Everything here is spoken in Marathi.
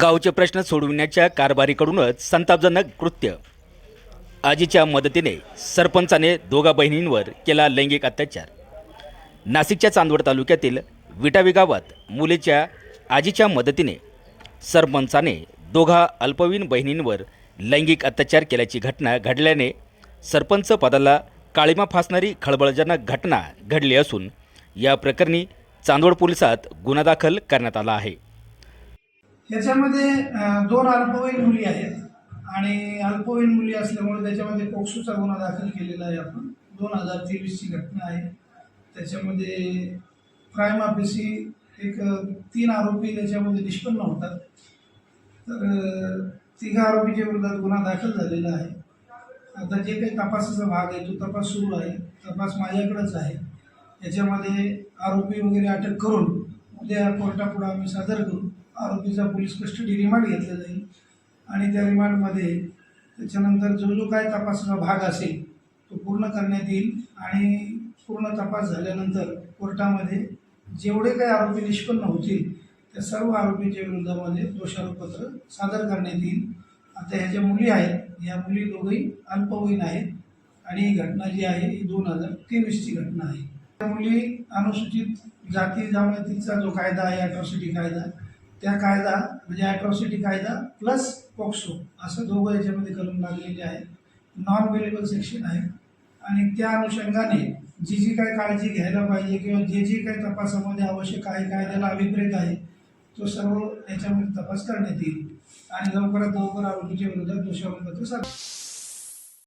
गावचे प्रश्न सोडविण्याच्या कारभारीकडूनच संतापजनक कृत्य. आजीच्या मदतीने सरपंचाने दोघा बहिणींवर केला लैंगिक अत्याचार. नाशिकच्या चांदवड तालुक्यातील विटावी गावात मुलीच्या आजीच्या मदतीने सरपंचाने दोघा अल्पवयीन बहिणींवर लैंगिक अत्याचार केल्याची घटना घडल्याने सरपंच पदाला काळीमा फासणारी खळबळजनक घटना घडली असून या प्रकरणी चांदवड पोलिसात गुन्हा दाखल करण्यात आला आहे. याच्यामध्ये दोन अल्पवयीन मुली आहेत. आणि अल्पवयीन मुली असल्यामुळे त्याच्यामध्ये पोक्सोचा गुन्हा दाखल केलेला आहे आपण. दोन हजार तेवीसची घटना आहे. त्याच्यामध्ये क्राईम ऑफिसी एक तीन आरोपी त्याच्यामध्ये निष्पन्न होतात. तर तिघा आरोपीच्या विरोधात गुन्हा दाखल झालेला आहे. आता जे काही तपासाचा भाग आहे तो तपास सुरू आहे. तपास माझ्याकडेच आहे. याच्यामध्ये आरोपी वगैरे अटक करून उद्या कोर्टापुढं आम्ही सादर करू. आरोपीचा पोलीस कस्टडी रिमांड घेतला जाईल. आणि त्या रिमांडमध्ये त्याच्यानंतर जो जो काय तपासाचा भाग असेल तो पूर्ण करण्यात येईल. आणि पूर्ण तपास झाल्यानंतर कोर्टामध्ये जेवढे काही आरोपी निष्पन्न होतील त्या सर्व आरोपींच्या विरोधामध्ये दोषारोपपत्र सादर करण्यात येईल. आता ह्या ज्या मुली आहेत या मुली दोघंही अल्पवयीन आहेत. आणि ही घटना जी आहे ही दोन हजार तेवीसची घटना आहे. त्या मुली अनुसूचित जाती जमातीचा जो कायदा आहे अॅट्रॉसिटी कायदा त्या कायदा म्हणजे ॲट्रॉसिटी कायदा प्लस पॉक्सो असं दोघं याच्यामध्ये कलम लागलेले आहेत. नॉन वेलेबल सेक्शन आहे. आणि त्या अनुषंगाने जी जी काय काळजी घ्यायला पाहिजे किंवा जे जे काही तपासामध्ये आवश्यक आहे कायद्याला अभिप्रेत आहे तो सर्व याच्यामध्ये तपास करण्यात येईल. आणि लवकरात लवकर आरोपीच्या विरोधात दोषारोपपत्र सादर